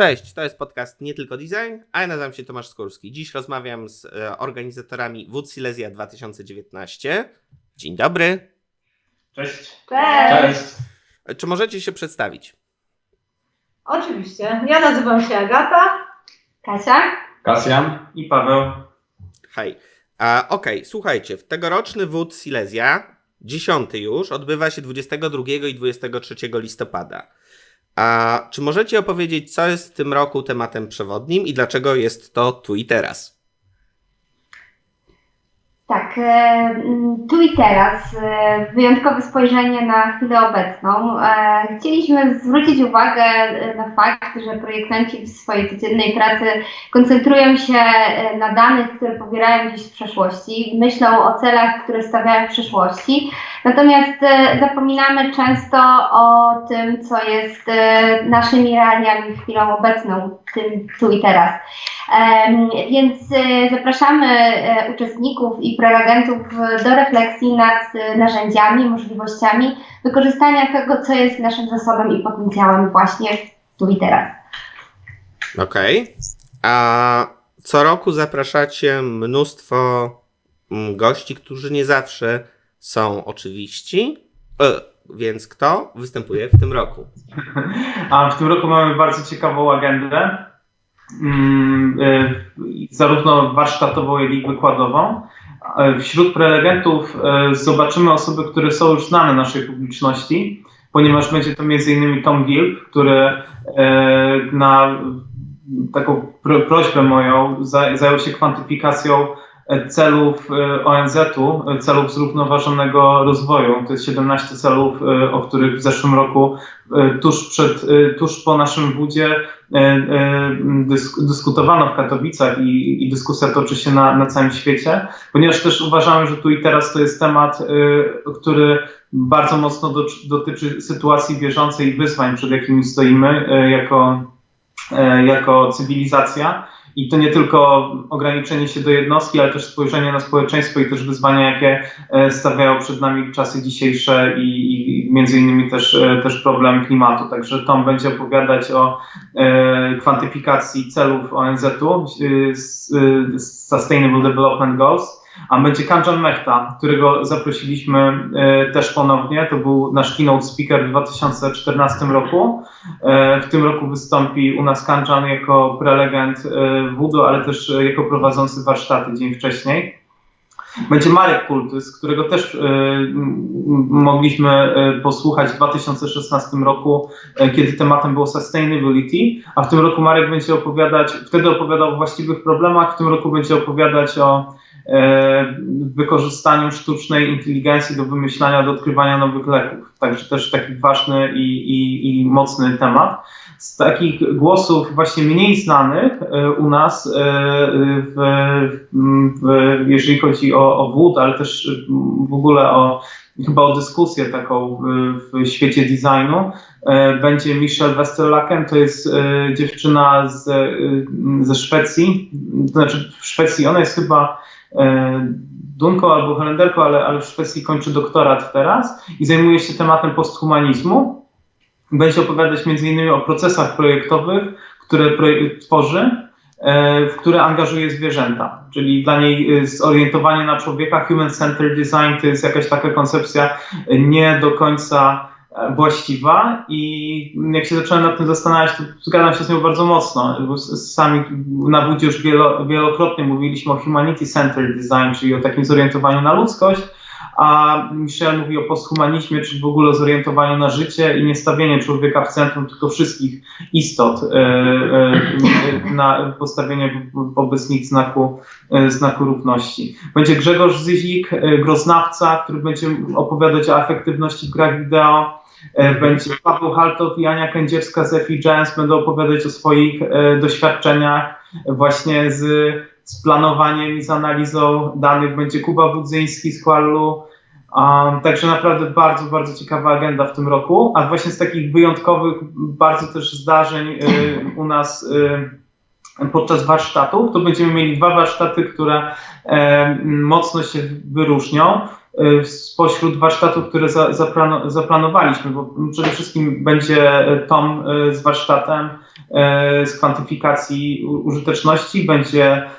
Cześć, to jest podcast Nie Tylko Design, a ja nazywam się Tomasz Skórski. Dziś rozmawiam z e, organizatorami Wód Silesia 2019. Dzień dobry. Cześć. Cześć. Cześć. Czy możecie się przedstawić? Oczywiście. Ja nazywam się Agata. Kasia. Kasjan i Paweł. Hej. Okej, słuchajcie, w tegoroczny Wód Silesia, dziesiąty już, odbywa się 22 i 23 listopada. A czy możecie opowiedzieć, co jest w tym roku tematem przewodnim i dlaczego jest to tu i teraz? Tak, e, tu i teraz e, wyjątkowe spojrzenie na chwilę obecną. E, Chcieliśmy zwrócić uwagę na fakt, że projektanci w swojej codziennej pracy koncentrują się na danych, które pobierają gdzieś z przeszłości, myślą o celach, które stawiają w przyszłości, natomiast zapominamy często o tym, co jest naszymi realiami w chwilą obecną, tym tu i teraz. Więc e, zapraszamy e, uczestników i prelegentów do refleksji nad e, narzędziami, możliwościami wykorzystania tego, co jest naszym zasobem i potencjałem właśnie tu i teraz. Okej. A co roku zapraszacie mnóstwo mm, gości, którzy nie zawsze są oczywiści. Więc kto występuje w tym roku? A w tym roku mamy bardzo ciekawą agendę. Mm, y, zarówno warsztatową, jak i wykładową. E, Wśród prelegentów e, zobaczymy osoby, które są już znane naszej publiczności, ponieważ będzie to m.in. Tom Gilb, który na taką pro, prośbę moją za- zajął się kwantyfikacją celów e, ONZ-u, celów zrównoważonego rozwoju. To jest 17 celów, e, o których w zeszłym roku, e, tuż, przed, tuż po naszym e, e, dysk, dyskutowano w Katowicach i, i dyskusja toczy się na, na całym świecie, ponieważ też uważamy, że tu i teraz to jest temat, który bardzo mocno do, dotyczy sytuacji bieżącej i wyzwań, przed jakimi stoimy jako, jako cywilizacja. I to nie tylko ograniczenie się do jednostki, ale też spojrzenie na społeczeństwo i też wyzwania, jakie e, stawiają przed nami czasy dzisiejsze i, i między innymi też, e, też problem klimatu. Także Tom będzie opowiadać o e, kwantyfikacji celów ONZ-u, e, e, Sustainable Development Goals, a będzie Kanjan Mehta, którego zaprosiliśmy e, też ponownie. To był nasz keynote speaker w 2014 roku. E, W tym roku wystąpi u nas Kanjan jako prelegent e, WUDO, ale też jako prowadzący warsztaty dzień wcześniej. Będzie Marek Kultys, którego też mogliśmy posłuchać w 2016 roku, kiedy tematem było sustainability, a w tym roku Marek będzie opowiadać, wtedy opowiadał o właściwych problemach, w tym roku będzie opowiadać o e, wykorzystaniu sztucznej inteligencji do wymyślania, do odkrywania nowych leków. Także też taki ważny i, i, i mocny temat. Z takich głosów właśnie mniej znanych e, u nas, e, w, w, jeżeli chodzi o, o wód, ale też w ogóle o chyba o dyskusję taką w, w świecie designu, będzie Michelle Westerlaken, to jest dziewczyna z, ze Szwecji, to znaczy w Szwecji ona jest chyba Dunką albo Holenderką, ale, ale w Szwecji kończy doktorat teraz i zajmuje się tematem posthumanizmu. Będzie opowiadać innymi o procesach projektowych, które tworzy, e, w które angażuje zwierzęta. Czyli dla niej e, zorientowanie na człowieka, human-centered design to jest jakaś taka koncepcja e, nie do końca e, właściwa i jak się zacząłem nad tym zastanawiać, to zgadzam się z nią bardzo mocno, sami na Budzie już wielo, wielokrotnie mówiliśmy o humanity-centered design, czyli o takim zorientowaniu na ludzkość, a Michel mówi o posthumanizmie, czyli w ogóle o zorientowaniu na życie i nie stawienie człowieka w centrum, tylko wszystkich istot, e, e, na postawienie wo- wobec nich znaku, e, znaku równości. Będzie Grzegorz Zyzik, groznawca, który będzie opowiadać o efektywności w grach wideo. E, Będzie Paweł Haltow i Ania Kędzierska z EFI Giants będą opowiadać o swoich e, doświadczeniach właśnie z, z planowaniem i z analizą danych. Będzie Kuba Budzyński z Quallu. Um, także naprawdę bardzo, bardzo ciekawa agenda w tym roku. A właśnie z takich wyjątkowych bardzo też zdarzeń y, u nas y, podczas warsztatów, to będziemy mieli dwa warsztaty, które e, mocno się wyróżnią. Y, Spośród warsztatów, które za, zaplano, zaplanowaliśmy, bo przede wszystkim będzie Tom y, z warsztatem z kwantyfikacji użyteczności. Będzie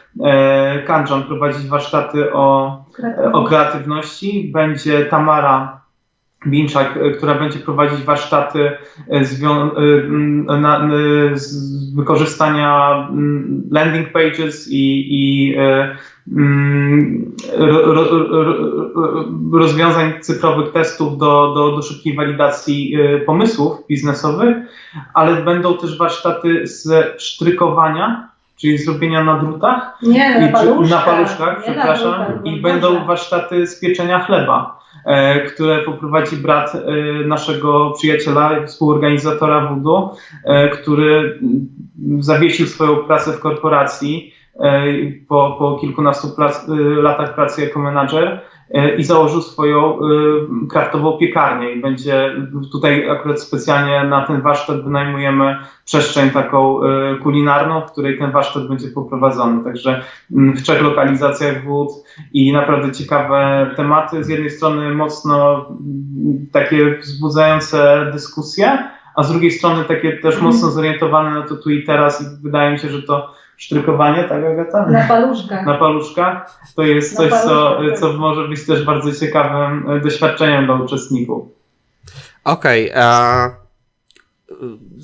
Kanjan prowadzić warsztaty o, o kreatywności. Będzie Tamara Binczak, e, która będzie prowadzić warsztaty e, e, z wykorzystania landing pages i, i ro, ro, ro, ro, rozwiązań cyfrowych testów do, do, do szybkiej walidacji pomysłów biznesowych, ale będą też warsztaty z sztrykowania, czyli zrobienia na drutach Nie, na paluszkach. na paluszkach, Nie na przepraszam. drutach, I będą warsztaty z pieczenia chleba, e, które poprowadzi brat e, naszego przyjaciela, współorganizatora WUDU, e, który mm, zawiesił swoją pracę w korporacji e, po, po kilkunastu plac, e, latach pracy jako menadżer i założył swoją e, kraftową piekarnię i będzie tutaj akurat specjalnie na ten warsztat wynajmujemy przestrzeń taką e, kulinarną, w której ten warsztat będzie poprowadzony. Także w trzech lokalizacjach wód i naprawdę ciekawe tematy. Z jednej strony mocno takie wzbudzające dyskusje, a z drugiej strony takie też mocno zorientowane na to tu i teraz i wydaje mi się, że to sztrykowanie, tak Agata? Na paluszkach. na paluszkach, to jest Na coś, co, co może być też bardzo ciekawym e, doświadczeniem dla uczestników. Okej, a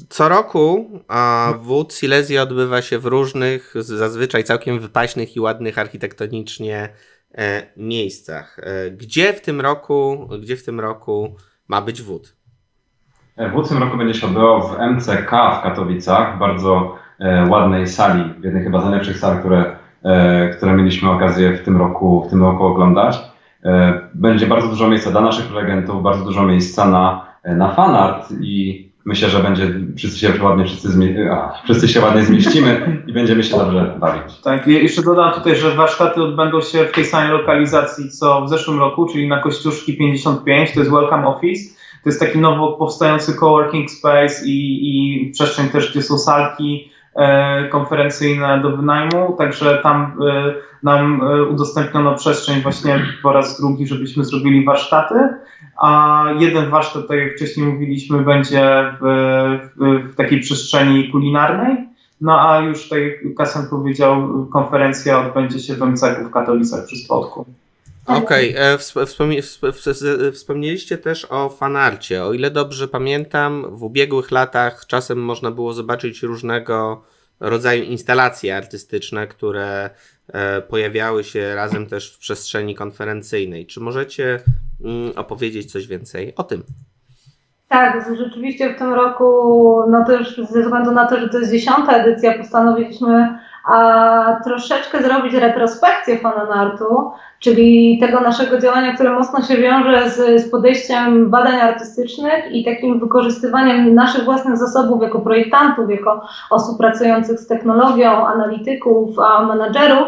co roku a, wód Silesia odbywa się w różnych, zazwyczaj całkiem wypaśnych i ładnych architektonicznie e, miejscach. E, gdzie w tym roku, gdzie w tym roku ma być wód? W tym roku będzie się odbywał w MCK w Katowicach, bardzo ładnej sali, w jednej chyba z najlepszych sal, które, e, które mieliśmy okazję w tym roku, w tym roku oglądać. E, będzie bardzo dużo miejsca dla naszych prelegentów, bardzo dużo miejsca na, na fanart i myślę, że będzie wszyscy się ładnie, wszyscy, zmie- a, wszyscy się ładnie zmieścimy i będziemy się dobrze bawić. Tak, jeszcze dodam tutaj, że warsztaty odbędą się w tej samej lokalizacji co w zeszłym roku, czyli na Kościuszki 55, to jest Welcome Office. To jest taki nowo powstający coworking space i, i przestrzeń też, gdzie są salki e, konferencyjne do wynajmu, także tam e, nam e, udostępniono przestrzeń właśnie po raz drugi, żebyśmy zrobili warsztaty, a jeden warsztat, tak jak wcześniej mówiliśmy, będzie w, w, takiej przestrzeni kulinarnej, no a już tak jak powiedział, konferencja odbędzie się w MCK w Katowicach przy Spodku. Okej, e, wspomnie- wsp- wsp- wspomnieliście też o fanarcie. O ile dobrze pamiętam, w ubiegłych latach czasem można było zobaczyć różnego rodzaju instalacje artystyczne, które e, pojawiały się razem też w przestrzeni konferencyjnej. Czy możecie mm, opowiedzieć coś więcej o tym? Tak, rzeczywiście w tym roku, no też ze względu na to, że to jest dziesiąta edycja, postanowiliśmy a, troszeczkę zrobić retrospekcję fanonartu, czyli tego naszego działania, które mocno się wiąże z, z podejściem badań artystycznych i takim wykorzystywaniem naszych własnych zasobów jako projektantów, jako osób pracujących z technologią, analityków, a menadżerów,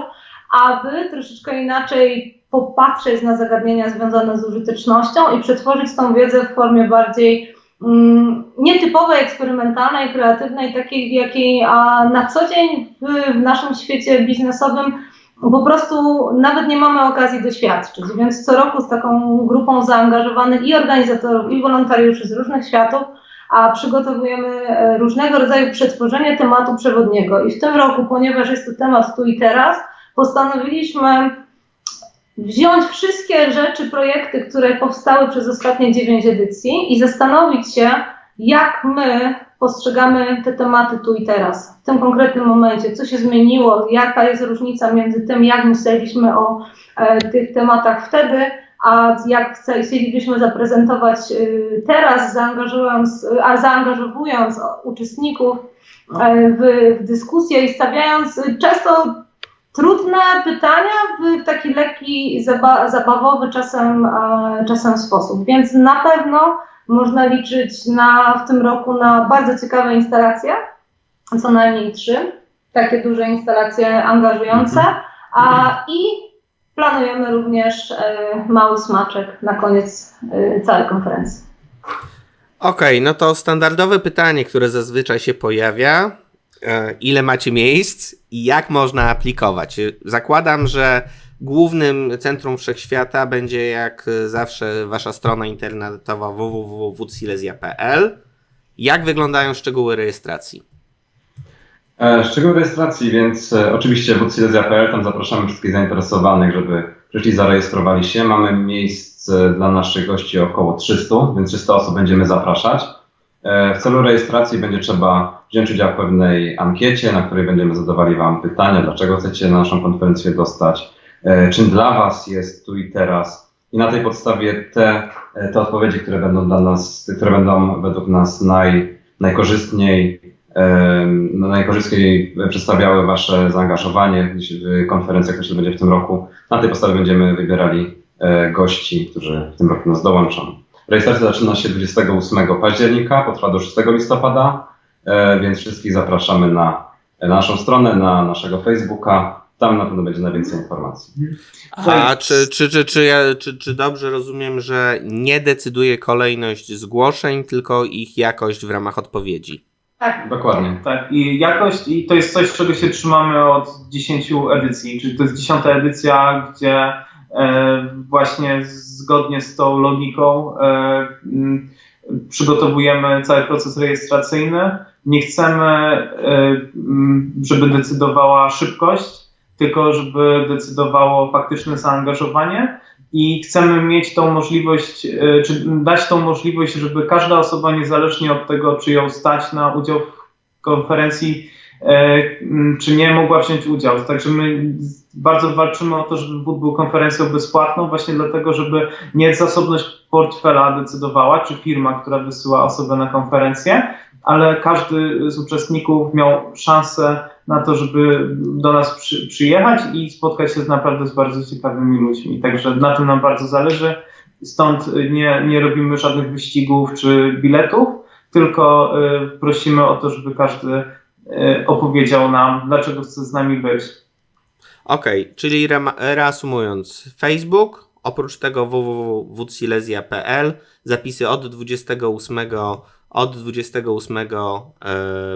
aby troszeczkę inaczej popatrzeć na zagadnienia związane z użytecznością i przetworzyć tą wiedzę w formie bardziej mm, nietypowej, eksperymentalnej, kreatywnej, takiej, jakiej a na co dzień w, w naszym świecie biznesowym po prostu nawet nie mamy okazji doświadczyć. Więc co roku z taką grupą zaangażowanych i organizatorów, i wolontariuszy z różnych światów, a przygotowujemy e, różnego rodzaju przetworzenie tematu przewodniego. I w tym roku, ponieważ jest to temat tu i teraz, postanowiliśmy wziąć wszystkie rzeczy, projekty, które powstały przez ostatnie dziewięć edycji i zastanowić się, jak my postrzegamy te tematy tu i teraz, w tym konkretnym momencie, co się zmieniło, jaka jest różnica między tym, jak myśleliśmy o e, tych tematach wtedy, a jak chcielibyśmy zaprezentować y, teraz, zaangażując, a zaangażowując uczestników e, w, w dyskusję i stawiając często trudne pytania w taki lekki, zaba zabawowy czasem, e, czasem sposób. Więc na pewno można liczyć na, w tym roku na bardzo ciekawe instalacje, co najmniej trzy, takie duże instalacje angażujące, a i planujemy również e, mały smaczek na koniec e, całej konferencji. Okej, no to standardowe pytanie, które zazwyczaj się pojawia. E, Ile macie miejsc i jak można aplikować? Zakładam, że głównym centrum wszechświata będzie jak zawsze wasza strona internetowa www.wcsilesia.pl. Jak wyglądają szczegóły rejestracji? E, Szczegóły rejestracji, więc e, oczywiście wódsilesia.pl, tam zapraszamy wszystkich zainteresowanych, żeby przyszli, zarejestrowali się. Mamy miejsc dla naszych gości około 300, więc 300 osób będziemy zapraszać. W celu rejestracji będzie trzeba wziąć udział w pewnej ankiecie, na której będziemy zadawali Wam pytania, dlaczego chcecie na naszą konferencję dostać, e, czym dla Was jest tu i teraz. I na tej podstawie te, e, te odpowiedzi, które będą dla nas, które będą według nas naj, najkorzystniej em, no, najkorzystniej przedstawiały Wasze zaangażowanie w konferencjach, która się będzie w tym roku. Na tej podstawie będziemy wybierali e, gości, którzy w tym roku nas dołączą. Rejestracja zaczyna się 28 października, potrwa do 6 listopada, e, więc wszystkich zapraszamy na, na naszą stronę, na naszego Facebooka. Tam na pewno będzie najwięcej informacji. A czy, czy, czy, czy, ja, czy, czy dobrze rozumiem, że nie decyduje kolejność zgłoszeń, tylko ich jakość w ramach odpowiedzi? Tak. Dokładnie. Tak, i jakość, i to jest coś, czego się trzymamy od 10 edycji, czyli to jest dziesiąta edycja, gdzie e, właśnie zgodnie z tą logiką e, m, przygotowujemy cały proces rejestracyjny. Nie chcemy, e, m, żeby decydowała szybkość, tylko żeby decydowało faktyczne zaangażowanie i chcemy mieć tą możliwość, e, czy dać tą możliwość, żeby każda osoba, niezależnie od tego, czy ją stać na udział w konferencji, e, m, czy nie, mogła wziąć udział. Także my bardzo walczymy o to, żeby WUD był konferencją bezpłatną, właśnie dlatego, żeby nie zasobność portfela decydowała, czy firma, która wysyła osobę na konferencję, ale każdy z uczestników miał szansę na to, żeby do nas przy, przyjechać i spotkać się naprawdę z bardzo ciekawymi ludźmi. Także na tym nam bardzo zależy. Stąd nie, nie robimy żadnych wyścigów czy biletów, tylko y, prosimy o to, żeby każdy y, opowiedział nam, dlaczego chce z nami być. Okej, czyli rema- reasumując, Facebook, oprócz tego www.www.silesia.pl, zapisy od 28, od 28 e,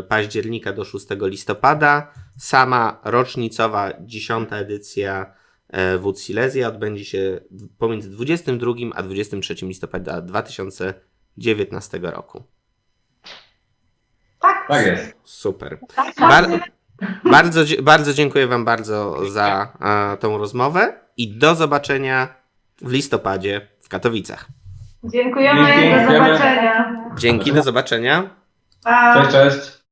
października do 6 listopada, sama rocznicowa 10 edycja e, Wód Silesia odbędzie się pomiędzy 22 a 23 listopada 2019 roku. Tak. Tak jest. Super. Tak, Bar- bardzo, bardzo dziękuję Wam bardzo za e, tą rozmowę i do zobaczenia w listopadzie w Katowicach. Dziękujemy, Dzięki. do zobaczenia. Dzięki, do zobaczenia. Pa. Cześć, cześć.